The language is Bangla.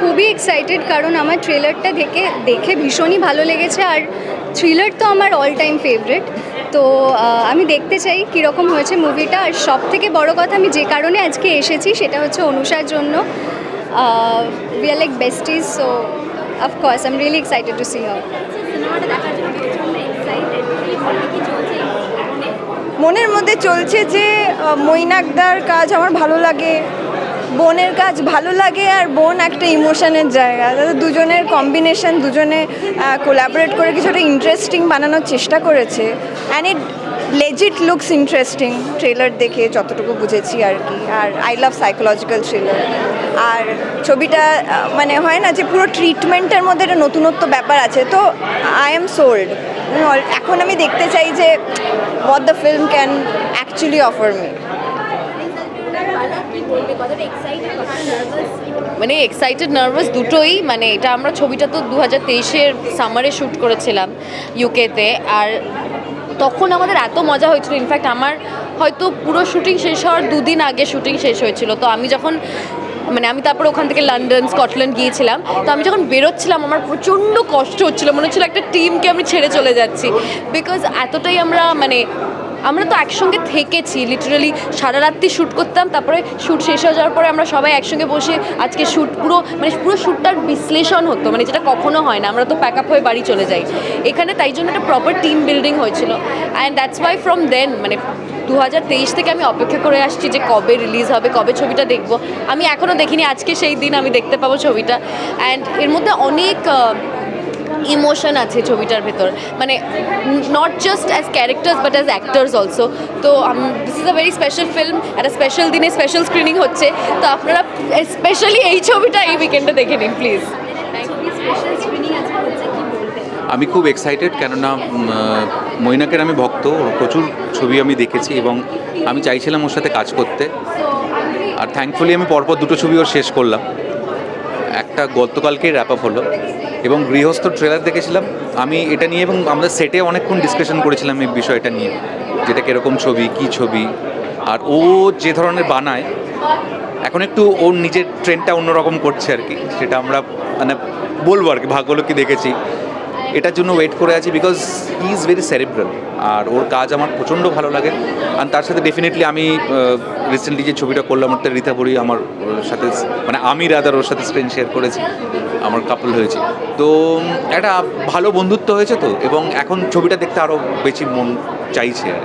খুবই এক্সাইটেড কারণ আমার ট্রেলারটা দেখে দেখে ভীষণই ভালো লেগেছে আর থ্রিলার তো আমার অল টাইম ফেভারিট তো আমি দেখতে চাই কীরকম হয়েছে মুভিটা আর সব থেকে বড় কথা আমি যে কারণে আজকে এসেছি সেটা হচ্ছে অনুষার জন্য। We are like besties so of course I am really excited to see her মনে মনে মনের মধ্যে চলছে যে মৈনাকদার কাজ আমার ভালো লাগে। বোনের কাজ ভালো লাগে আর বোন একটা ইমোশনের জায়গা। তাদের দুজনের কম্বিনেশন দুজনে কোলাবোরেট করে কিছু একটা ইন্টারেস্টিং বানানোর চেষ্টা করেছে। And it legit looks interesting trailer দেখে যতটুকু বুঝেছি আর কি। আর আই লাভ সাইকোলজিক্যাল থ্রিলার আর ছবিটা মানে হয় না যে পুরো ট্রিটমেন্টের মধ্যে একটা নতুনত্ব ব্যাপার আছে। তো আই এম সোল্ড এখন আমি দেখতে চাই যে what the film can actually offer me. পালা কি বলবে কতটা এক্সাইটেড কতটা নার্ভাস মানে এক্সাইটেড নার্ভাস দুটোই। মানে এটা আমরা ছবিটা তো দু হাজার তেইশের সামারে শ্যুট করেছিলাম ইউকেতে আর তখন আমাদের এত মজা হয়েছিল। ইনফ্যাক্ট আমার হয়তো পুরো শুটিং শেষ হওয়ার দুদিন আগে শুটিং শেষ হয়েছিল। তো আমি যখন মানে আমি তারপর ওখান থেকে লন্ডন স্কটল্যান্ড গিয়েছিলাম। তো আমি যখন বেরোচ্ছিলাম, আমার প্রচণ্ড কষ্ট হচ্ছিল। মনে হচ্ছিল একটা টিমকে আমি ছেড়ে চলে যাচ্ছি। বিকজ এতটাই আমরা মানে আমরা তো একসঙ্গে থেকেছি লিটারালি সারা রাত্রি শ্যুট করতাম, তারপরে শ্যুট শেষ হয়ে যাওয়ার পরে আমরা সবাই একসঙ্গে বসে আজকে শ্যুট পুরো মানে পুরো শ্যুটটার বিশ্লেষণ হতো মানে যেটা কখনো হয় না, আমরা তো প্যাক আপ হয়ে বাড়ি চলে যাই। এখানে তাই জন্য একটা প্রপার টিম বিল্ডিং হয়েছিল। And that's why from then মানে দু হাজার তেইশ থেকে আমি অপেক্ষা করে আসছি যে কবে রিলিজ হবে, কবে ছবিটা দেখব। আমি এখনও দেখিনি, আজকে সেই দিন আমি দেখতে পাবো ছবিটা। অ্যান্ড এর মধ্যে অনেক ইমোশন আছে ছবিটার ভেতর। মানে not just as characters but as actors also তো this is a very special film একটা স্পেশাল দিনে স্পেশাল স্ক্রিনিং হচ্ছে। তো আপনারা স্পেশালি এই ছবিটা এই উইকেন্ডে দেখে নিন প্লিজ আমি খুব এক্সাইটেড কেননা মৈনাকের আমি ভক্ত প্রচুর ছবি আমি দেখেছি এবং আমি চাইছিলাম ওর সাথে কাজ করতে। আর থ্যাঙ্কফুলি আমি পরপর দুটো ছবি ওর শেষ করলাম। একটা গতকালকে র্যাপ আপ হলো এবং গৃহস্থ ট্রেলার দেখেছিলাম। আমি এটা নিয়ে এবং আমাদের সেটে অনেকক্ষণ ডিসকাশন করেছিলাম এই বিষয়টা নিয়ে, যেটা কীরকম ছবি, কি ছবি। আর ও যে ধরনের বানায়, এখন একটু ওর নিজের ট্রেনটা অন্যরকম করছে আর কি, সেটা আমরা মানে বলব আর কি ভাগ্যলোক কি দেখেছি। এটার জন্য ওয়েট করে আছি because he is very cerebral আর ওর কাজ আমার প্রচণ্ড ভালো লাগে। আর তার সাথে ডেফিনেটলি আমি রিসেন্টলি যে ছবিটা করলাম ওর রীতা বড়ি আমার সাথে মানে আমি রাদার ওর সাথে স্ক্রিন শেয়ার করেছি, আমার কাপল হয়েছে। তো একটা ভালো বন্ধুত্ব হয়েছে তো, এবং এখন ছবিটা দেখতে আরও বেশি মন চাইছে আর